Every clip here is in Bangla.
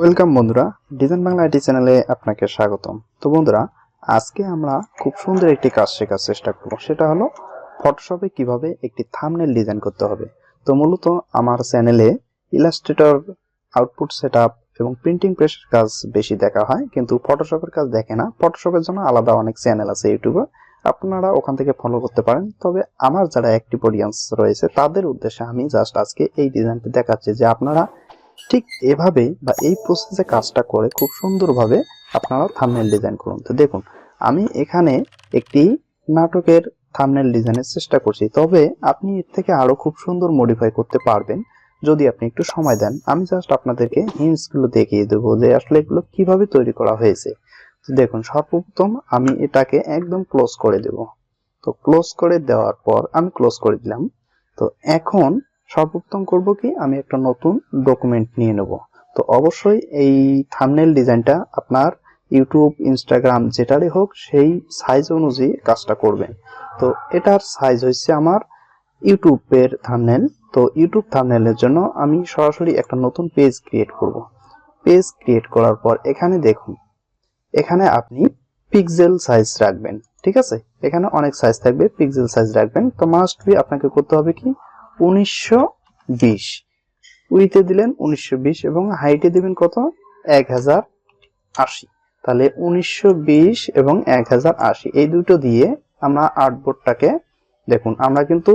ওয়েলকাম বন্ধুরা। ডিজাইন বাংলা আইটি চ্যানেলে আপনাকে স্বাগতম। তো বন্ধুরা, আজকে আমরা খুব সুন্দর একটি কাজ শেখার চেষ্টা করব। সেটা হলো ফটোশপে কীভাবে একটি থাম্বনেল ডিজাইন করতে হবে। তো মূলত আমার চ্যানেলে ইলাস্ট্রেটর আউটপুট সেটআপ এবং প্রিন্টিং প্রেসের কাজ বেশি দেখা হয়। কিন্তু ফটোশপের কাজ দেখে না। ফটোশপের জন্য আলাদা অনেক চ্যানেল আছে ইউটিউবে। আপনারা ওখান থেকে ফলো করতে পারেন। তবে আমার যারা অ্যাক্টিভ অডিয়েন্স রয়েছে, তাদের উদ্দেশ্যে আমি জাস্ট আজকে এই ডিজাইনটি দেখাচ্ছি যে আপনারা ঠিক এভাবে বা এই প্রসেসে কাজটা করে খুব সুন্দরভাবে আপনারা থাম্বনেল ডিজাইন করুন। তো দেখুন, আমি এখানে একটি নাটকের থাম্বনেল ডিজাইনের চেষ্টা করছি, তবে আপনি এর থেকে আরও খুব সুন্দর মডিফাই করতে পারবেন যদি আপনি একটু সময় দেন। আমি জাস্ট আপনাদেরকে হিন্টসগুলো দেখিয়ে দেবো যে আসলে এগুলো কীভাবে তৈরি করা হয়েছে। দেখুন, সর্বপ্রথম আমি এটাকে একদম ক্লোজ করে দেব। তো ক্লোজ করে দেওয়ার পর আমি ক্লোজ করে দিলাম। তো এখন সর্বপ্রথম করব কি? আমি একটা নতুন ডকুমেন্ট নিয়ে নেব। তো অবশ্যই এই থাম্বনেল ডিজাইনটা আপনার ইউটিউব ইনস্টাগ্রাম যেটারই হোক, সেই সাইজ অনুযায়ী কাজটা করবেন। তো এটার সাইজ হচ্ছে আমার ইউটিউবের থাম্বনেল তো ইউটিউব থাম্বনেলের জন্য আমি সরাসরি একটা নতুন পেজ ক্রিয়েট করব। পেজ ক্রিয়েট করার পর এখানে দেখুন, এখানে আপনি পিক্সেল সাইজ রাখবেন, ঠিক আছে? এখানে অনেক সাইজ থাকবে পিক্সেল সাইজ রাখবেন। তো মাস্ট বি আপনাকে করতে হবে কি? উনিশশো বিশ। উইতে দিলেন উনিশশো বিশ এবং হাইটে দিবেন কত? এক হাজার আশি। তাহলে উনিশশো বিশ এবং এক হাজার আশি। এই দুটো দিয়ে আমরা আর্টবোর্ডটাকে দেখুন, আমরা কিন্তু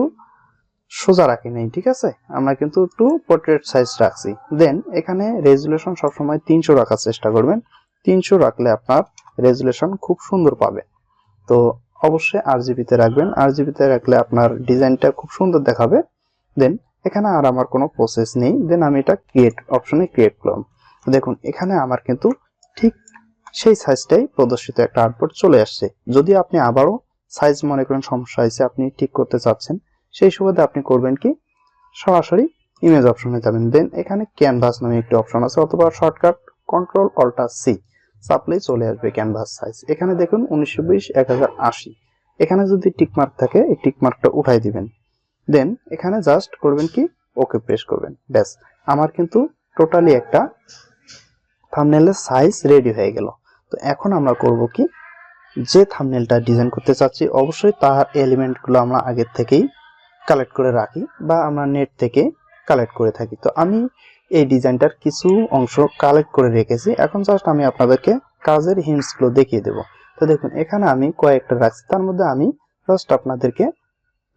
সোজা রাখি নাই, ঠিক আছে? আমরা কিন্তু একটু পোর্ট্রেট সাইজ রাখছি। দেন এখানে রেজুলেশন সবসময় তিনশো রাখার চেষ্টা করবেন। তিনশো রাখলে আপনার রেজুলেশন খুব সুন্দর পাবে। তো অবশ্যই আর জিবিতে রাখবেন। আর জিবিতে রাখলে আপনার ডিজাইনটা খুব সুন্দর দেখাবে। দেন এখানে আর আমার কোনো প্রসেস নেই। দেন আমি এটা ক্রিয়েট অপশনে ক্রিয়েট করলাম। দেখুন, এখানে আমার কিন্তু ঠিক সেই সাইজটাই প্রদর্শিত একটা আউটপুট চলে আসছে। যদি আপনি আবারও সাইজ মনে করেন সমস্যা হয়েছে, আপনি ঠিক করতে চাচ্ছেন, সেই সুবাদে আপনি করবেন কি? সরাসরি ইমেজ অপশনে যাবেন। দেন এখানে ক্যানভাস নামে একটি অপশন আছে, অথবা শর্টকাট কন্ট্রোল অল্টার সি চাপলেই চলে আসবে ক্যানভাস সাইজ এখানে দেখুন, উনিশশো বিশ, এক এখানে যদি টিকমার্ক থাকে, এই টিকমার্কটা উঠাই দিবেন। দেন এখানে জাস্ট করবেন কি? ওকে প্রেস করবেন। ব্যাস। আমার কিন্তু টোটালি একটা থাম্বনেলের সাইজ রেডি হয়ে গেল। তো এখন আমরা করব কি? যে থামনেলটা ডিজাইন করতে চাচ্ছি, অবশ্যই তার এলিমেন্টগুলো আমরা আগের থেকেই কালেক্ট করে রাখি বা আমরা নেট থেকে কালেক্ট করে থাকি। তো আমি এই ডিজাইনটার কিছু অংশ কালেক্ট করে রেখেছি। এখন জাস্ট আমি আপনাদেরকে কাজের হিন্টসগুলো দেখিয়ে দেব। তো দেখুন, এখানে আমি কয়েকটা রাখছি। তার মধ্যে আমি জাস্ট আপনাদেরকে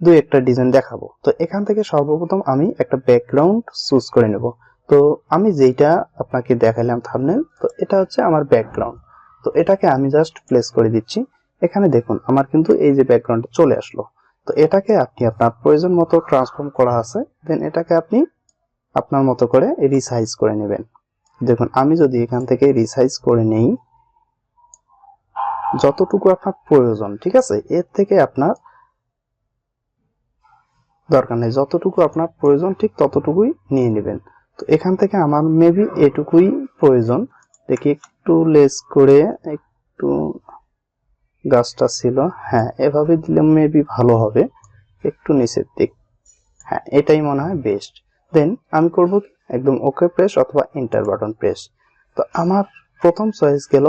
দুই একটা ডিজাইন দেখাবো। তো এখান থেকে সর্বপ্রথম আমি একটা ব্যাকগ্রাউন্ড চুজ করে নেব। তো আমি যেইটা আপনাকে দেখালাম থামনেল তো এটা হচ্ছে আমার ব্যাকগ্রাউন্ড তো এটাকে আমি জাস্ট প্লেস করে দিচ্ছি। এখানে দেখুন, আমার কিন্তু এই যে ব্যাকগ্রাউন্ডটা চলে আসলো। তো এটাকে আপনি আপনার প্রয়োজন মতো ট্রান্সফর্ম করা আছে। দেন এটাকে আপনি আপনার মতো করে রিসাইজ করে নেবেন। দেখুন, আমি যদি এখান থেকে রিসাইজ করে নেই, যতটুকু আপনার প্রয়োজন, ঠিক আছে? এর থেকে আপনার দরকার নেই। যতটুকু আপনার প্রয়োজন, ঠিক ততটুকুই নিয়ে নেবেন। তো এখান থেকে আমার মেবি এটুকুই প্রয়োজন। দেখি একটু লেস করে একটু গাছটা ছিল। হ্যাঁ এভাবে দিলে মেবি ভালো হবে। একটু নিচের দিক। হ্যাঁ এটাই মনে হয় বেস্ট দেন আমি করব একদম ওকে প্রেস অথবা এন্টার বাটন প্রেস তো আমার প্রথম চয়েস গেল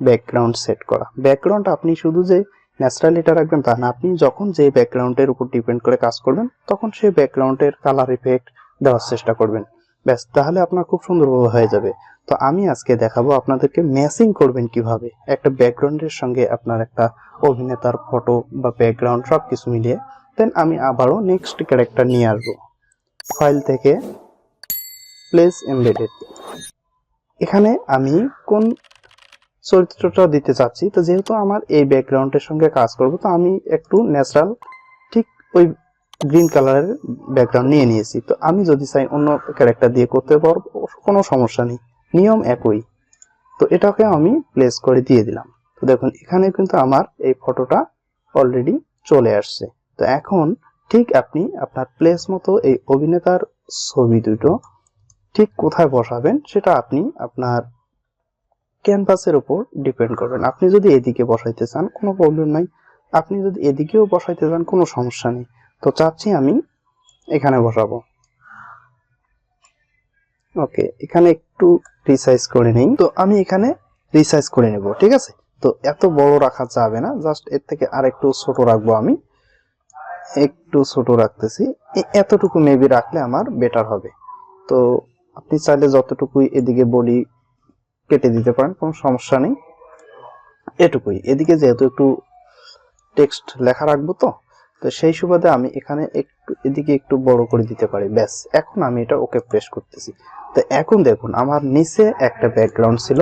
ব্যাকগ্রাউন্ড সেট করা। ব্যাকগ্রাউন্ড আপনি শুধু যে ন্যাচারাল এটা রাখবেন তা না। আপনি যখন যে ব্যাকগ্রাউন্ডের উপর ডিপেন্ড করে কাজ করবেন, তখন সেই ব্যাকগ্রাউন্ডের কালার ইফেক্ট দেওয়ার চেষ্টা করবেন। ব্যাস, তাহলে আপনার খুব সুন্দরভাবে হয়ে যাবে। তো আমি আজকে দেখাবো আপনাদেরকে ম্যাচিং করবেন কীভাবে। একটা ব্যাকগ্রাউন্ডের সঙ্গে আপনার একটা অভিনেতার ফটো বা ব্যাকগ্রাউন্ড সব কিছু মিলিয়ে। দেন আমি আবারও নেক্সট ক্যারেক্টার নিয়ে আসব। ফাইল থেকে প্লেস এমবেডেড এখানে আমি কোন চরিত্রটা দিতে চাচ্ছি। তো যেহেতু আমার এই ব্যাকগ্রাউন্ডের সঙ্গে কাজ করব, তো আমি একটু ন্যাচারাল ঠিক ওই গ্রিন কালারের ব্যাকগ্রাউন্ড নিয়ে নিয়েছি। তো আমি যদি চাই অন্য ক্যারেক্টার দিয়ে করতে পারব, কোনো সমস্যা নেই। নিয়ম একই। তো এটাকে আমি প্লেস করে দিয়ে দিলাম। তো দেখুন, এখানে কিন্তু আমার এই ফটোটা অলরেডি চলে আসছে। তো এখন ঠিক আপনি আপনার প্লেস মতো এই অভিনেতার ছবি দুটো ঠিক কোথায় বসাবেন, সেটা আপনি আপনার ক্যানভাসের উপর ডিপেন্ড করবেন। আপনি যদি এদিকে বসাইতে চান, কোনো প্রবলেম নাই। আপনি যদি এদিকেও বসাইতে চান, কোনো সমস্যা নেই। তো চাচ্ছি আমি এখানে বসাবো। ওকে, এখানে একটু রিসাইজ করে নেই। তো আমি এখানে রিসাইজ করে নেব, ঠিক আছে? তো এত বড় রাখা যাবে না জাস্ট এর থেকে আর একটু ছোট রাখব আমি। একটু ছোট রাখতেছি। এতটুকু মেবি রাখলে আমার বেটার হবে। তো আপনি চাইলে যতটুকুই এদিকে বডি কেটে দিতে পারেন, কোনো সমস্যা নেই। এটুকুই। এদিকে যেহেতু একটু টেক্সট লেখা রাখব তো তো সেই সুবাদে আমি এখানে একটু, এদিকে একটু বড় করে দিতে পারি, ব্যাস। এখন আমি এটা ওকে প্রেস করতেছি। তো এখন দেখুন, আমার নিচে একটা ব্যাকগ্রাউন্ড ছিল,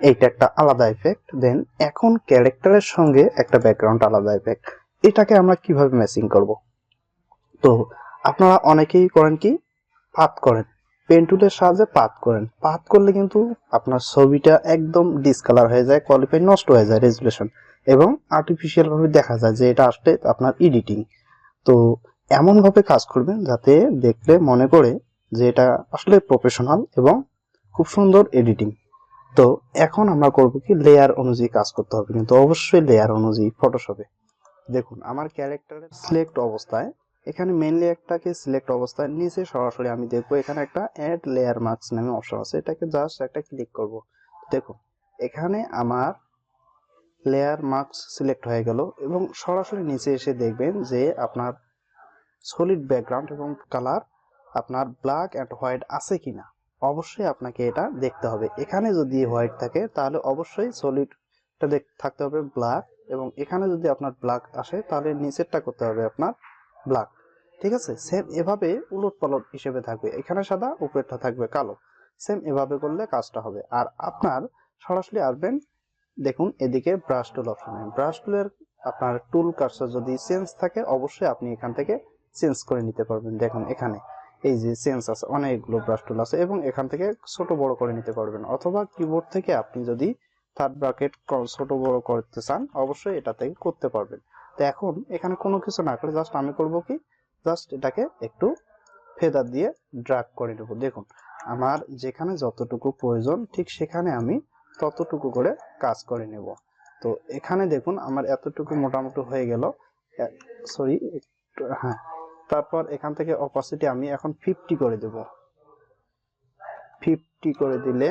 এইটা একটা আলাদা এফেক্ট দেন এখন ক্যারেক্টারের সঙ্গে একটা ব্যাকগ্রাউন্ড আলাদা এফেক্ট এটাকে আমরা কীভাবে ম্যাচিং করব? তো আপনারা অনেকেই করেন কি? পাত করেন। পেন টুলের সাহায্যে পাত করেন। পাত করলে কিন্তু আপনার ছবিটা একদম ডিসকালার হয়ে যায় কোয়ালিফাই নষ্ট হয়ে যায় রেজুলেশন এবং আর্টিফিশিয়াল ভাবে দেখা যায় যে এটা আসলে আপনার এডিটিং তো এমন ভাবে কাজ করবেন যাতে দেখলে মনে করে যে এটা আসলে প্রফেশনাল এবং খুব সুন্দর এডিটিং তো এখন আমরা করব কি লেয়ার অনুযায়ী কাজ করতে হবে। কিন্তু অবশ্যই লেয়ার অনুযায়ী ফটোশপে দেখুন, আমার ক্যারেক্টারের সিলেক্ট অবস্থায় এখানে মেনলি একটাকে সিলেক্ট অবস্থায় নিচে সরাসরি আমি দেখব, এখানে একটা অ্যাড লেয়ার মার্কস নামে অপশন আছে, এটাকে জাস্ট একটা ক্লিক করব। দেখুন এখানে আমার লেয়ার মার্কস সিলেক্ট হয়ে গেল এবং সরাসরি নিচে এসে দেখবেন যে আপনার সলিড ব্যাকগ্রাউন্ড এবং কালার আপনার ব্ল্যাক অ্যান্ড হোয়াইট আছে কিনা। অবশ্যই আপনাকে এটা দেখতে হবে। এখানে যদি হোয়াইট থাকে, তাহলে অবশ্যই সলিডটা দেখ, থাকতে হবে ব্ল্যাক এবং এখানে যদি আপনার ব্ল্যাক আসে, তাহলে নিচেরটা করতে হবে আপনার ব্ল্যাক ঠিক আছে? সেম এভাবে উলট পালট হিসেবে থাকবে। এখানে সাদা, উপরেরটা থাকবে কালো। সেম এভাবে করলে কাজটা হবে। আর আপনার সরাসরি আসবেন, দেখুন এদিকে ব্রাশ টুল অপশনে ব্রাশ টুলের আপনার টুল কার্সার যদি চেঞ্জ থাকে, অবশ্যই আপনি এখান থেকে চেঞ্জ করে নিতে পারবেন। দেখুন এখানে। এই যে চেঞ্জ আছে, অনেকগুলো ব্রাশ টুল আছে এবং এখান থেকে ছোট বড় করে নিতে পারবেন। অথবা কিবোর্ড থেকে আপনি যদি থার্ড ব্র্যাকেট ছোট বড় করতে চান, অবশ্যই এটা থেকে করতে পারবেন। তো এখন এখানে কোনো কিছু না করে জাস্ট আমি করব কি? জাস্ট এটাকে একটু ফেদার দিয়ে ড্রাগ করে নেব। দেখুন, আমার যেখানে যতটুকু প্রয়োজন ঠিক সেখানে আমি ততটুকু করে কাজ করে নেব। তো এখানে দেখুন, আমার এতটুকু মোটামুটি হয়ে গেল। সরি হ্যাঁ। তারপর এখান থেকে অপাসিটি আমি এখন ফিফটি করে দেব। ফিফটি করে দিলে,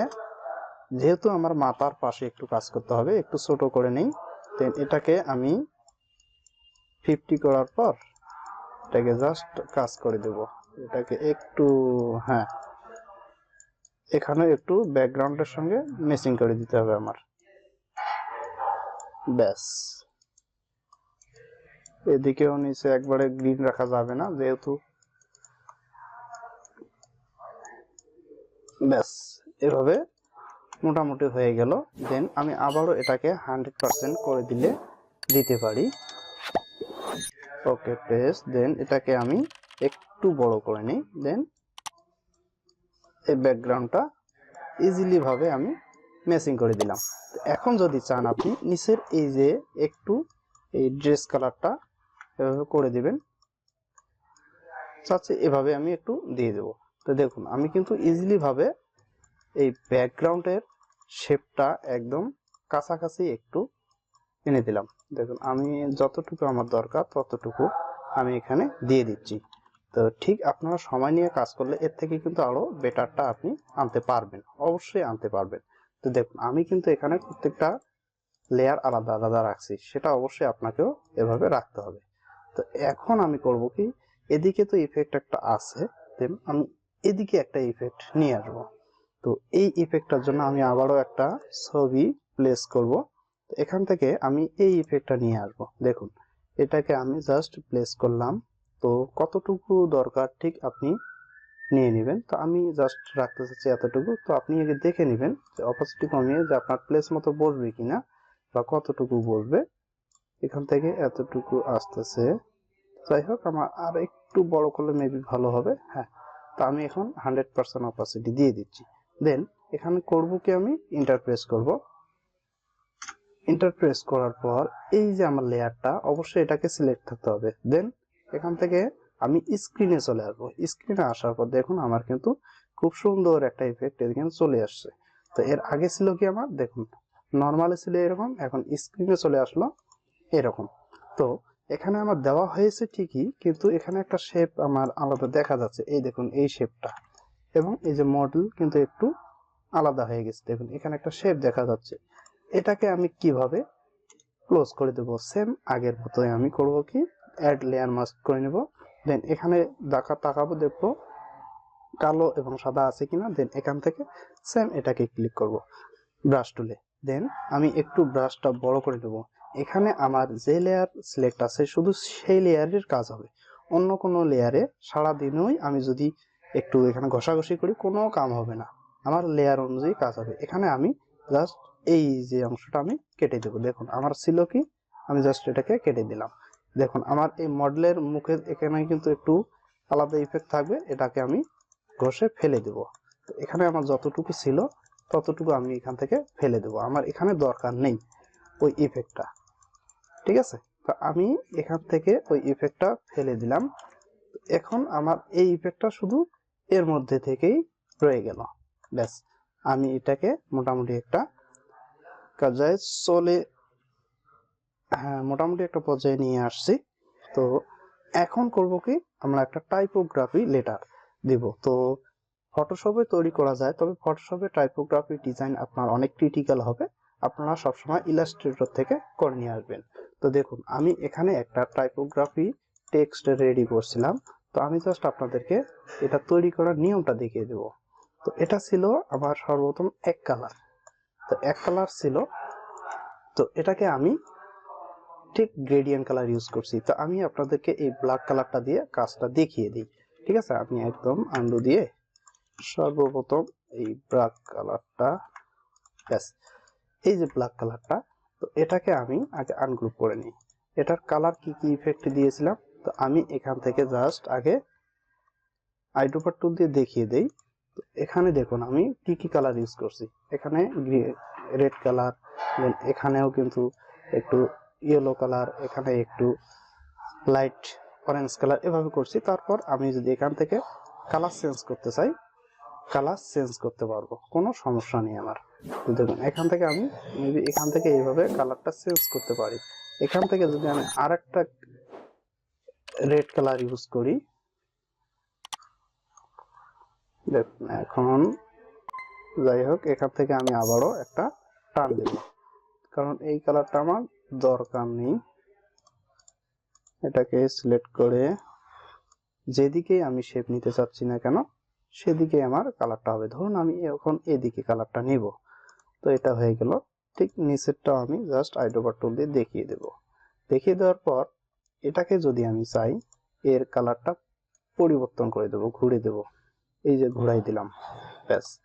যেহেতু আমার মাথার পাশে একটু কাজ করতে হবে, একটু ছোট করে নেই দেন এটাকে আমি ফিফটি করার পর এটাকে জাস্ট কাজ করে দেব। এটাকে একটু হ্যাঁ। এখানে একটু ব্যাকগ্রাউন্ডের সঙ্গে মেসিং করে দিতে হবে আমার। ব্যাস। এদিকেও নিচে একবারে গ্রিন রাখা যাবে না, যেহেতু। ব্যাস, এভাবে মোটামুটি হয়ে গেল। দেন আমি আবারও এটাকে হান্ড্রেড পার্সেন্ট করে দিলে দিতে পারি। ওকে প্রেস দেন এটাকে আমি একটু বড় করে নিই। দেন এই ব্যাকগ্রাউন্ডটা ইজিলি ভাবে আমি ম্যাচিং করে দিলাম। এখন যদি চান আপনি নিচের এই যে একটু এই ড্রেস কালারটা এভাবে করে দিবেন। চাচ্ছে এভাবে আমি একটু দিয়ে দেবো। তো দেখুন, আমি কিন্তু ইজিলি ভাবে এই ব্যাকগ্রাউন্ডের শেপটা একদম কাছাকাছি একটু এনে দিলাম। দেখুন, আমি যতটুকু আমার দরকার, ততটুকু আমি এখানে দিয়ে দিচ্ছি। তো ঠিক আপনারা সময় নিয়ে কাজ করলে এর থেকে কিন্তু আরও বেটারটা আপনি আনতে পারবেন, অবশ্যই আনতে পারবেন। তো দেখুন, আমি কিন্তু এখানে প্রত্যেকটা লেয়ার আলাদা আলাদা রাখছি, সেটা অবশ্যই আপনাকেও এভাবে রাখতে হবে। তো এখন আমি করব কি, এদিকে তো ইফেক্ট একটা আছে দেন আমি এদিকে একটা ইফেক্ট নিয়ে আসব। তো এই ইফেক্টটার জন্য আমি আবারও একটা ছবি প্লেস করব। তো এখান থেকে আমি এই ইফেক্টটা নিয়ে আসব। দেখুন, এটাকে আমি জাস্ট প্লেস করলাম। তো কতটুকু দরকার ঠিক আপনি নিয়ে নেবেন। তো আমি জাস্ট রাখতে চাচ্ছি এতটুকু। তো আপনি আগে দেখে নেবেন যে অপাসিটি কমিয়ে যে আপনার প্লেস মতো বসবে কিনা বা কতটুকু বসবে। এখান থেকে এতটুকু আসতেছে। যাই হোক, আমার আর একটু বড় করলে মেবি ভালো হবে। হ্যাঁ তো আমি এখন হান্ড্রেড পার্সেন্ট অপাসিটি দিয়ে দিচ্ছি। দেন এখানে করব কি আমি? ইন্টারপ্রেস করব। ইন্টারপ্রেস করার পর এই যে আমার লেয়ারটা অবশ্যই এটাকে সিলেক্ট থাকতে হবে। দেন এখান থেকে আমি স্ক্রিনে চলে আসব। স্ক্রিনে আসার পর দেখুন আমার কিন্তু খুব সুন্দর একটা ইফেক্ট এখানে চলে আসছে। তো এর আগে ছিল কি আমার? দেখুন নর্মালি ছিল এরকম, এখন স্ক্রিনে চলে আসলো এরকম। তো এখানে আমার দেওয়া হয়েছে ঠিকই, কিন্তু এখানে একটা শেপ আমার আলাদা দেখা যাচ্ছে। এই দেখুন, এই শেপটা এবং এই যে মডেল কিন্তু একটু আলাদা হয়ে গেছে। দেখুন, এখানে একটা শেপ দেখা যাচ্ছে। এটাকে আমি কীভাবে ক্লোজ করে দেবো? সেম আগের মতোই আমি করব কি? অ্যাড লেয়ার মাস্ক করে নেব। দেন এখানে দেখা, তাকাবো, দেখব কালো এবং সাদা আছে কিনা? দেন এখান থেকে সেম এটাকে ক্লিক করব ব্রাশ টুলে দেন আমি একটু ব্রাশটা বড় করে নেব এখানে আমার যে লেয়ার সিলেক্ট আছে, শুধু সেই লেয়ারের কাজ হবে। অন্য কোনো লেয়ারে সারা দিনই আমি যদি একটু এখানে ঘষাঘষি করি, কোনো কাম হবে না। আমার লেয়ার অনুযায়ী কাজ হবে। এখানে আমি জাস্ট এই যে অংশটা আমি কেটে দেবো। দেখুন, আমার ছিল কি? আমি জাস্ট এটাকে কেটে দিলাম। দেখুন, আমার এই মডেলের মুখে এখানে কিন্তু একটু আলাদা ইফেক্ট থাকবে। এটাকে আমি ঘষে ফেলে দেব। এখানে আমার যতটুকু ছিল, ততটুকু আমি এখান থেকে ফেলে দেব। আমার এখানে দরকার নেই ওই ইফেক্টটা ঠিক আছে? তো আমি এখান থেকে ওই ইফেক্টটা ফেলে দিলাম। এখন আমার এই ইফেক্টটা শুধু এর মধ্যে থেকেই রয়ে গেল। ব্যাস, আমি এটাকে মোটামুটি একটা কাজায়। চলে হ্যাঁ মোটামুটি একটা পর্যায়ে নিয়ে আসছি। তো এখন করব কি, আমরা একটা টাইপোগ্রাফি লেটার দিব। তো ফটোশপে তৈরি করা যায়, তবে ফটোশপে টাইপোগ্রাফি ডিজাইন আপনার অনেক ক্রিটিক্যাল হবে। আপনারা সবসময় ইলাস্ট্রেটর থেকে করে নিয়ে আসবেন। তো দেখুন, আমি এখানে একটা টাইপোগ্রাফি টেক্সট রেডি করছিলাম। তো আমি জাস্ট আপনাদেরকে এটা তৈরি করার নিয়মটা দেখিয়ে দেব। তো এটা ছিল আমার সর্বপ্রথম এক কালার তো এক কালার ছিল। তো এটাকে আমি ঠিক গ্রেডিয়েন্ট কালার ইউজ করছি। তো আমি আপনাদেরকে এই ব্ল্যাক কালারটা দিয়ে কাজটা দেখিয়ে দিই। ঠিক আছে? আমি একদম আন্ডু দিয়ে সর্বপ্রথম এই ব্ল্যাক কালারটা ব্যাস, এই যে ব্ল্যাক কালারটা তো এটাকে আমি আগে আনগ্রুপ করে নিই। এটার কালার কি কি ইফেক্ট দিয়েছিলাম? তো আমি এখান থেকে জাস্ট আগে আইড্রোপার টুল দিয়ে দেখিয়ে দেই। তো এখানে দেখুন, আমি কি কি কালার ইউজ করছি। এখানে রেড কালার এখানেও কিন্তু একটু ইয়েলো কালার এখানে একটু লাইট অরেঞ্জ কালার এভাবে করছি। তারপর আমি যদি এখান থেকে কালার চেঞ্জ করতে চাই কালার চেঞ্জ করতে পারব। কোনো সমস্যা নেই আমার। দেখুন, এখান থেকে আমি মেবি এখান থেকে এইভাবে কালারটা চেঞ্জ করতে পারি, এখান থেকে যদি আমি আরেকটা রেড কালার ইউজ করি দেখুন এখন যাই হোক, এখান থেকে আমি আবারও একটা টান দেব। কারণ এই কালারটা আমার দরকার নেই। এটাকে সিলেক্ট করে যেদিকে আমি শেপ নিতে চাচ্ছি না কেন সেদিকে আমার কালারটা হবে। ধরুন, আমি এখন এদিকে কালারটা নিব। তো এটা হয়ে গেল। ঠিক নিচেরটাও আমি জাস্ট আইডোবার টুল দিয়ে দেখিয়ে দেব। দেখিয়ে দেওয়ার পর, এটাকে যদি আমি চাই, এর কালারটা পরিবর্তন করে দেব ঘুরে দেব। এই যে ঘুরাই দিলাম। ব্যাস।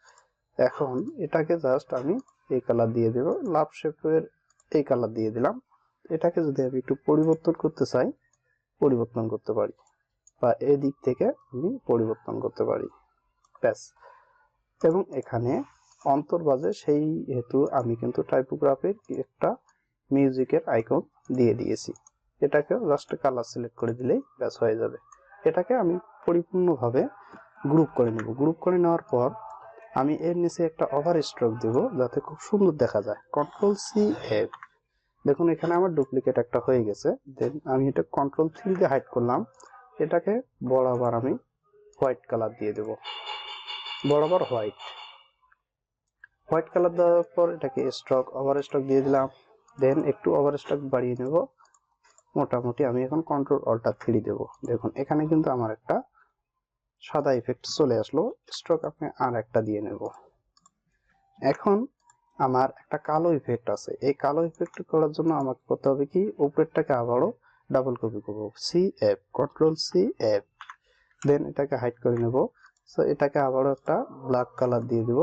এখন এটাকে জাস্ট আমি এই কালার দিয়ে দেব। লাভ শেপের এই কালার দিয়ে দিলাম। এটাকে যদি আমি একটু পরিবর্তন করতে চাই, পরিবর্তন করতে পারি। বা এদিক থেকে আমি পরিবর্তন করতে পারি। ব্যাস। এবং এখানে অন্তর্বাজে সেই হেতু আমি কিন্তু টাইপোগ্রাফির একটা মিউজিকের আইকন দিয়ে দিয়েছি। এটাকে জাস্ট কালার সিলেক্ট করে দিলেই ব্যাস হয়ে যাবে। এটাকে আমি পরিপূর্ণভাবে গ্রুপ করে নেব। গ্রুপ করে নেওয়ার পর আমি এর নিচে একটা ওভার স্ট্রোক দেব যাতে খুব সুন্দর দেখা যায়। কন্ট্রোল সি এফ দেখুন, এখানে আমার ডুপ্লিকেট একটা হয়ে গেছে। দেন আমি এটা কন্ট্রোল থ্রি দিয়ে হাইড করলাম। এটাকে বরাবর আমি হোয়াইট কালার দিয়ে দেব। বরাবর হোয়াইট হোয়াইট কালার দেওয়ার পর এটাকে স্ট্রক ওভার স্ট্রক দিয়ে দিলাম। দেন একটু ওভার স্ট্রক বাড়িয়ে নেব। মোটামুটি আমি এখন কন্ট্রোল অল্টার থ্রি দেবো। দেখুন, এখানে কিন্তু আমার একটা সাদা ইফেক্ট চলে আসলো। স্ট্রোক আপনি আর একটা দিয়ে নেব। এখন আমার একটা কালো ইফেক্ট আছে। এই কালো ইফেক্ট করার জন্য আমাকে করতে হবে কি? উপরেরটাকে আবারও ডাবল কপি করব। C F control C F then এটাকে হাইড করে নেব। সো এটাকে আবারও একটা ব্ল্যাক কালার দিয়ে দিব।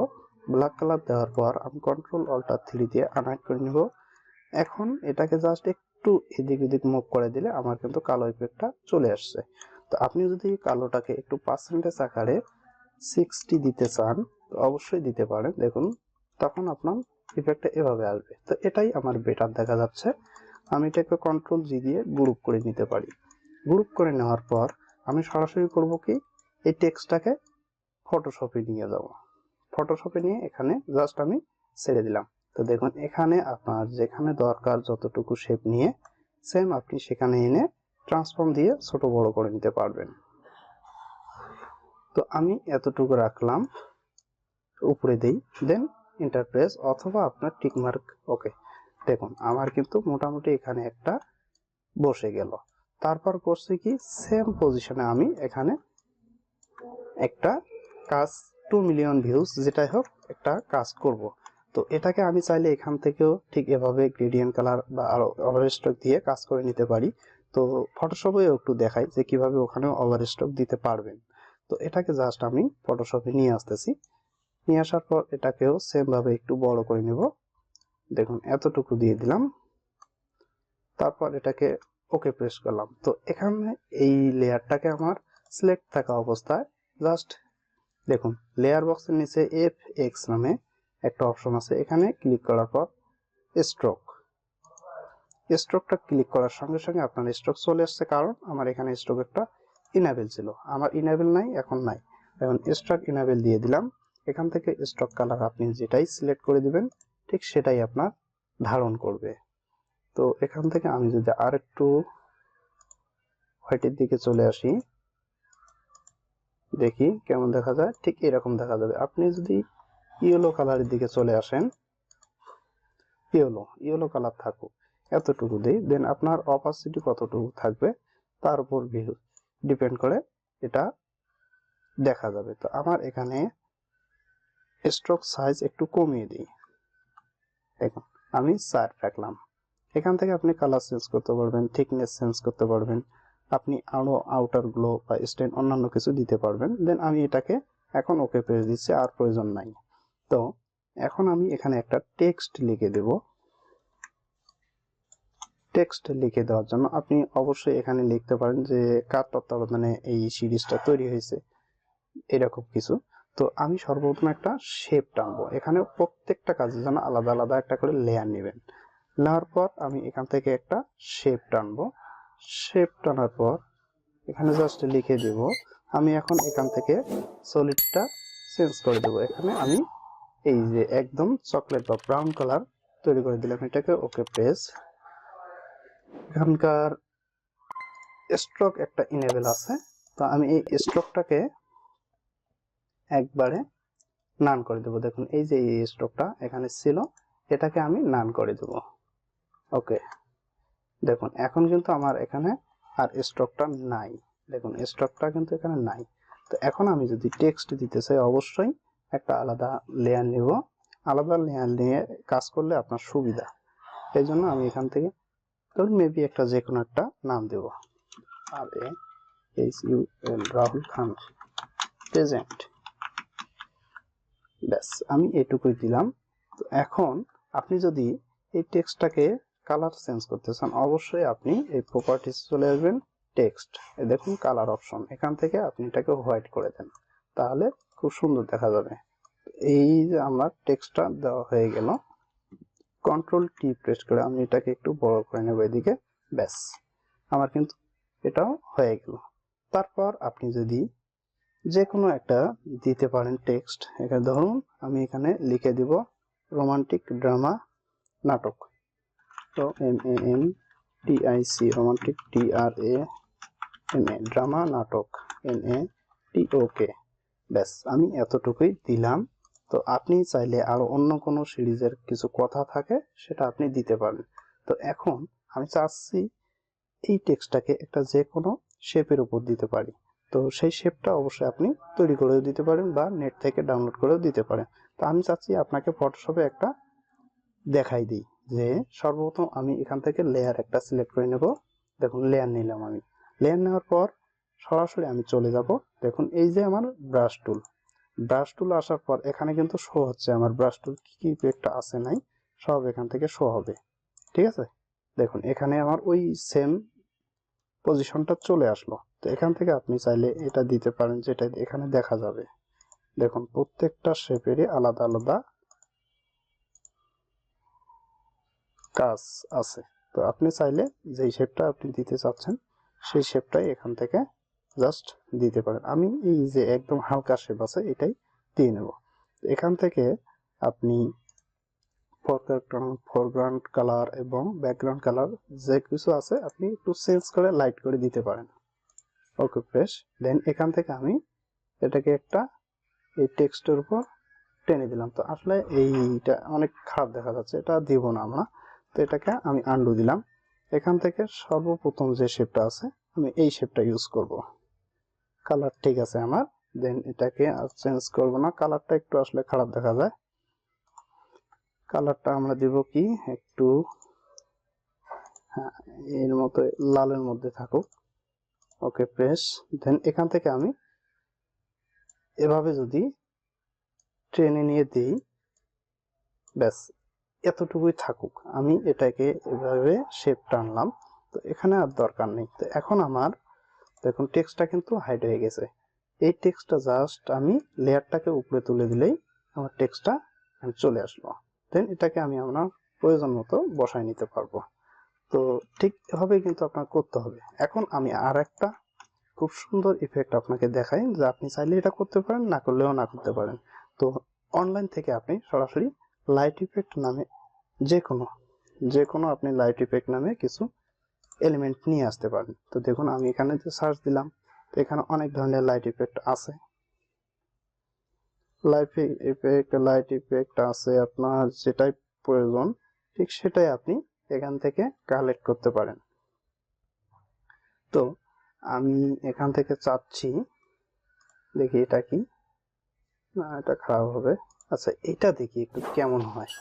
ব্ল্যাক কালার দেওয়ার পর আমি কন্ট্রোল অল্টার থ্রি দিয়ে আনহাইড করে নেব। এখন এটাকে জাস্ট একটু এদিক ওদিক মুভ করে দিলে আমার কিন্তু কালো ইফেক্টটা চলে আসছে। তো আপনি যদি কালোটাকে একটু পার্সেন্টেজ আকারে সিক্সটি দিতে চান, তো অবশ্যই দিতে পারেন। দেখুন, তখন আপনার ইফেক্টটা এভাবে আসবে। তো এটাই আমার বেটার দেখা যাচ্ছে। আমি এটাকে কন্ট্রোল জি দিয়ে গ্রুপ করে নিতে পারি। গ্রুপ করে নেওয়ার পর আমি সরাসরি করব কি? এই টেক্সটটাকে ফটোশপে নিয়ে যাব। ফটোশপে নিয়ে এখানে জাস্ট আমি ছেড়ে দিলাম। তো দেখুন, এখানে আপনার যেখানে দরকার যতটুকু শেপ নিয়ে সেম আপনি সেখানে এনে ট্রান্সফর্ম দিয়ে ছোট বড় করে নিতে পারবেন। তো আমি এতটুকু রাখলাম, উপরে দেই দেন ইন্টারপ্রেস অথবা আপনার টিকমার্ক ওকে দেখুন, আমার কিন্তু মোটামুটি এখানে একটা বসে গেল। তারপর করছি কি সেম পজিশনে আমি এখানে একটা কাজ টু মিলিয়ন ভিউজ যেটাই হোক, একটা কাজ করব। তো এটাকে আমি চাইলে এখান থেকেও ঠিক এভাবে গ্রেডিয়েন্ট কালার বা আরও ওভারস্টক দিয়ে কাজ করে নিতে পারি। তো ফটোশপেও একটু দেখাই যে কীভাবে ওখানে ওভারস্টক দিতে পারবেন। তো এটাকে জাস্ট আমি ফটোশপে নিয়ে আসতেছি। নিয়ে আসার পর এটাকেও সেম ভাবে একটু বড় করে নেব। দেখুন, এতটুকু দিয়ে দিলাম। তারপর এটাকে ওকে প্রেস করলাম। তো এখানে এই লেয়ারটাকে আমার সিলেক্ট থাকা অবস্থায় জাস্ট দেখুন লেয়ার বক্সের নিচে এফ এক্স নামে একটা অপশন আছে। এখানে ক্লিক করার পর স্ট্রোক স্ট্রোকটা ক্লিক করার সঙ্গে সঙ্গে আপনার স্ট্রোক চলে আসছে। কারণ আমার এখানে স্ট্রোক একটা ইনাবেল ছিল। আমার ইনাবেল নাই, এখন নাই। এখন স্ট্রোক ইনাবেল দিয়ে দিলাম। এখান থেকে স্টক কালার আপনি যেটাই সিলেক্ট করে দিবেন, ঠিক সেটাই আপনার ধারণ করবে। তো এখান থেকে আমি যদি আর একটু হোয়াইটের দিকে চলে আসি, দেখি কেমন দেখা যায়। ঠিক এরকম দেখা যাবে। আপনি যদি ইয়েলো কালারের দিকে চলে আসেন ইয়েলো ইয়েলো কালার থাকুক। এতটুকু দিই দেন আপনার অপাসিটি কতটুকু থাকবে তার উপর ভিউ ডিপেন্ড করে এটা দেখা যাবে। তো আমার এখানে স্ট্রোক সাইজ একটু কমিয়ে দিই। দেখুন, আমি চার রাখলাম। এখান থেকে আপনি কালার চেঞ্জ করতে পারবেন থিকনেস চেঞ্জ করতে পারবেন, আপনি আরও আউটার গ্লো বা স্টেন অন্যান্য কিছু দিতে পারবেন। দেন আমি এটাকে এখন ওকে প্রেস দিচ্ছি, আর প্রয়োজন নাই। তো এখন আমি এখানে একটা টেক্সট লিখে দেব। টেক্সট লিখে দেওয়ার জন্য আপনি অবশ্যই এখানে লিখতে পারেন যে কার তত্ত্বাবধানে এই সিরিজটা তৈরি হয়েছে, এরকম কিছু। তো আমি সর্বপ্রথম একটা শেপ টানবো। এখানে প্রত্যেকটা কাজের জন্য আলাদা আলাদা একটা করে লেয়ার নেবেন। নেওয়ার পর আমি এখান থেকে একটা শেপ টানবো। শেপ টানার পর এখানে জাস্ট লিখে দেব, আমি এখন এখান থেকে সলিডটা চেঞ্জ করে দেব। এখানে আমি এই যে একদম চকলেট বা ব্রাউন কালার তৈরি করে দিলাম। এটাকে ওকে প্রেস এখানকার স্ট্রোক একটা ইনেবল আছে। তো আমি এই স্ট্রোকটাকে একবারে নান করে দেবো। দেখুন, এই যে এই স্ট্রোকটা এখানে ছিল, এটাকে আমি নান করে দেব। ওকে, দেখুন, এখন কিন্তু আমার এখানে আর স্ট্রোকটা নাই। দেখুন স্ট্রোকটা কিন্তু এখানে নাই। তো এখন আমি যদি টেক্সট দিতে চাই, অবশ্যই একটা আলাদা লেয়ার নিব। আলাদা লেয়ার নিয়ে কাজ করলে আপনার সুবিধা। এই জন্য আমি এখান থেকে ধরুন মেবি একটা যে কোনো একটা নাম দেব। R A H U L Rahul Khan present ব্যাস, আমি এটুকুই দিলাম। তো এখন আপনি যদি এই টেক্সটটাকে কালার চেঞ্জ করতে চান, অবশ্যই আপনি এই প্রপার্টিস চলে আসবেন টেক্সট দেখুন কালার অপশন এখান থেকে আপনি এটাকে হোয়াইট করে দেন। তাহলে খুব সুন্দর দেখা যাবে। এই যে আমার টেক্সটটা দেওয়া হয়ে গেল। কন্ট্রোল টি প্রেস করে আমি এটাকে একটু বড় করে নেব এদিকে। ব্যাস, আমার কিন্তু এটাও হয়ে গেল। তারপর আপনি যদি যে কোনো একটা দিতে পারেন টেক্সট এখানে ধরুন আমি এখানে লিখে দিব রোমান্টিক ড্রামা নাটক। তো M A M T I C romantic T R A M A drama নাটক M A T O K ব্যাস, আমি এতটুকুই দিলাম। তো আপনি চাইলে আরও অন্য কোনো সিরিজের কিছু কথা থাকে, সেটা আপনি দিতে পারেন। তো এখন আমি চাচ্ছি এই টেক্সটটাকে একটা যে কোনো শেপের উপর দিতে পারি। তো সেই শেপটা অবশ্যই আপনি তৈরি করেও দিতে পারেন বা নেট থেকে ডাউনলোড করেও দিতে পারেন। তো আমি চাচ্ছি আপনাকে ফটোশপে একটা দেখাই দিই যে সর্বপ্রথম আমি এখান থেকে লেয়ার একটা সিলেক্ট করে নেব। দেখুন লেয়ার নিলাম আমি। লেয়ার নেওয়ার পর সরাসরি আমি চলে যাব। দেখুন, এই যে আমার ব্রাশ টুল ব্রাশ টুল আসার পর এখানে কিন্তু শো হচ্ছে আমার ব্রাশ টুল কি কি একটা আছে, নাই, সব এখান থেকে শো হবে। ঠিক আছে? দেখুন, এখানে আমার ওই সেম পজিশনটা চলে আসলো। তো এখান থেকে আপনি চাইলে এটা দিতে পারেন, যেটা এখানে দেখা যাবে। দেখুন, প্রত্যেকটা শেপেরই আলাদা আলাদা কাজ আছে। তো আপনি চাইলে যেই শেপটা আপনি দিতে চাচ্ছেন, সেই শেপটাই এখান থেকে জাস্ট দিতে পারেন। আমি এই যে একদম হালকা শেপ আছে, এটাই দিয়ে নেব। এখান থেকে আপনি ফোরগ্রাউন্ড কালার এবং ব্যাকগ্রাউন্ড কালার যে কিছু আছে, আপনি একটু চেঞ্জ করে লাইট করে দিতে পারেন। ওকে প্রেস দেন এখান থেকে আমি এটাকে একটা এই টেক্সটের উপর টেনে দিলাম। তো আসলে এইটা অনেক খারাপ দেখা যাচ্ছে, এটা দিব না আমরা। তো এটাকে আমি আন্ডু দিলাম। এখান থেকে সর্বপ্রথম যে শেপটা আছে, আমি এই শেপটা ইউজ করব। কালার ঠিক আছে আমার। দেন এটাকে আর চেঞ্জ করব না। কালারটা একটু আসলে খারাপ দেখা যায়। কালারটা আমরা দিব কি? একটু হ্যাঁ এর মতো, লালের মধ্যে থাকুক। ওকে প্রেস দেন এখান থেকে আমি এভাবে যদি ট্রেনে নিয়ে দিই, ব্যাস, এতটুকুই থাকুক। আমি এটাকে এভাবে শেপ টানলাম তো এখানে আর দরকার নেই। তো এখন আমার দেখুন টেক্সটটা কিন্তু হাইড হয়ে গেছে। এই টেক্সটটা জাস্ট আমি লেয়ারটাকে উপরে তুলে দিলেই আমার টেক্সটটা চলে আসলো। দেন এটাকে আমি আমার প্রয়োজন মতো বসায় নিতে পারব। তো ঠিক এভাবে কিন্তু আপনার করতে হবে। এখন আমি আর একটা খুব সুন্দর ইফেক্ট আপনাকে দেখাই যে আপনি চাইলে এটা করতে পারেন, না করলেও না করতে পারেন। তো অনলাইন থেকে আপনি সরাসরি লাইট ইফেক্ট নামে যে কোনো যে কোনো আপনি লাইট ইফেক্ট নামে কিছু এলিমেন্ট নিয়ে আসতে পারেন। তো দেখুন, আমি এখানে যে সার্চ দিলাম, তো এখানে অনেক ধরনের লাইট ইফেক্ট আছে। লাইট ইফেক্ট লাইট ইফেক্ট আছে, আপনার যেটাই প্রয়োজন, ঠিক সেটাই আপনি এখান থেকে কালেক্ট করতে পারেন। তো আমি এখান থেকে চাচ্ছি, দেখি এটা কি? না, এটা খারাপ হবে। আচ্ছা এটা দেখি একটু কেমন হয়।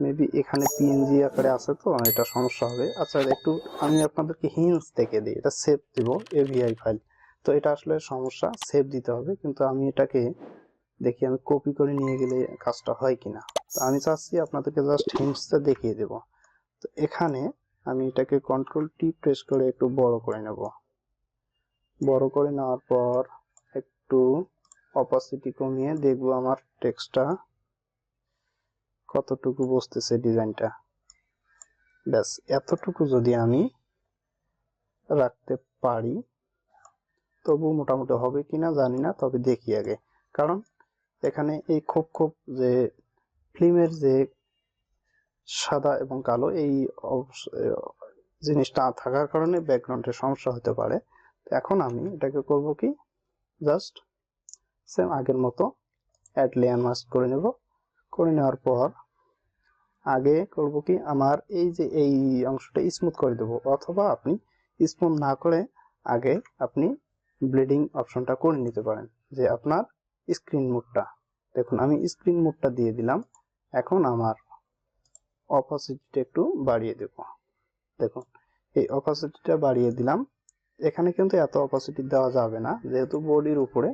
মেবি এখানে পিএনজি আকারে আছে তো, এটা সমস্যা হবে। আচ্ছা একটু আমি আপনাদেরকে হিন্স থেকে দিই, এটা সেভ দিব এভিআই ফাইল তো এটা আসলে সমস্যা সেভ দিতে হবে, কিন্তু আমি এটাকে দেখি, আমি কপি করে নিয়ে গেলে কাজটা হয় কিনা। তো আমি চাচ্ছি আপনাদেরকে জাস্ট হিন্সটা দেখিয়ে দেব। তো এখানে আমি এটাকে কন্ট্রোল টি প্রেস করে একটু বড় করে নেব। বড় করে নেওয়ার পর একটু অপাসিটি কমিয়ে দেখব আমার টেক্সটটা কতটুকু বসতেছে ডিজাইনটা? ব্যাস, এতটুকু যদি আমি রাখতে পারি, তবু মোটামুটি হবে কিনা জানি না, তবে দেখি আগে। কারণ এখানে এই খোপ খোপ যে ফিল্মের যে সাদা এবং কালো এই জিনিসটা থাকার কারণে ব্যাকগ্রাউন্ডের সমস্যা হতে পারে। এখন আমি এটাকে করব কি? জাস্ট সেম আগের মতো অ্যাড লেয়ার মাস্ক করে নেব। করে নেওয়ার পর আগে করব কি আমার এই যে এই অংশটা স্মুথ করে দেব। অথবা আপনি স্মুথ না করে আগে আপনি ব্লিডিং অপশনটা করে নিতে পারেন। যে আপনার স্ক্রিন মুডটা দেখুন, আমি স্ক্রিন মুডটা দিয়ে দিলাম। এখন আমার অপাসিটিটা একটু বাড়িয়ে দেব। দেখুন, এই অপাসিটিটা বাড়িয়ে দিলাম। এখানে কিন্তু এত অপাসিটি দেওয়া যাবে না। যেহেতু বডির উপরে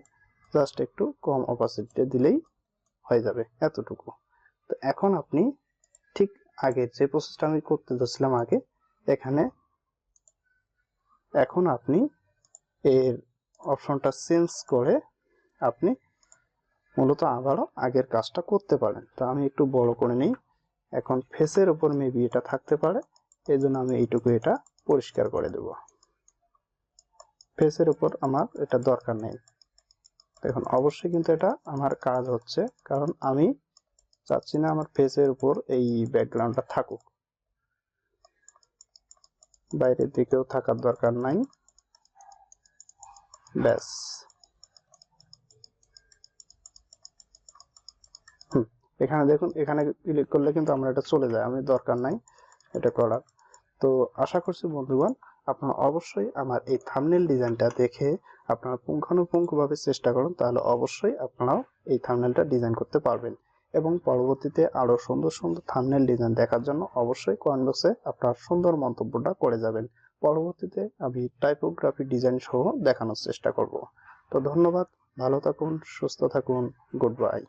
জাস্ট একটু কম অপাসিটিতে দিলেই হয়ে যাবে এতটুকু। তো এখন আপনি ঠিক আগে যে প্রসেসটা আমি করতে ধরছিলাম আগে, এখানে এখন আপনি এর অপশনটা চেঞ্জ করে আপনি মূলত আবারও আগের কাজটা করতে পারেন। তো আমি একটু বড় করে নিই। এখন ফেসের উপর মেবি এটা থাকতে পারে এই জন্য আমি এইটুকু এটা পরিষ্কার করে দেব। ফেসের উপর আমার এটা দরকার নেই। দেখুন অবশ্যই কিন্তু এটা আমার কাজ হচ্ছে, কারণ আমি চাচ্ছি না আমার ফেসের উপর এই ব্যাকগ্রাউন্ডটা থাকুক। বাইরের দিকেও থাকার দরকার নাই। ব্যাস। এখানে দেখুন, এখানে ক্লিক করলে কিন্তু আমরা এটা চলে যায় আমি দরকার নাই এটা করার। তো আশা করছি বন্ধুগণ, আপনারা অবশ্যই আমার এই থামনেল ডিজাইনটা দেখে আপনারা পুঙ্খানুপুঙ্খভাবে চেষ্টা করুন, তাহলে অবশ্যই আপনারাও এই থামনেলটা ডিজাইন করতে পারবেন। এবং পরবর্তীতে আরও সুন্দর সুন্দর থামনেল ডিজাইন দেখার জন্য অবশ্যই কমেন্ট বক্সে আপনার সুন্দর মন্তব্যটা করে যাবেন। পরবর্তীতে আমি টাইপোগ্রাফি ডিজাইন সহ দেখানোর চেষ্টা করব। তো ধন্যবাদ, ভালো থাকুন, সুস্থ থাকুন গুড বাই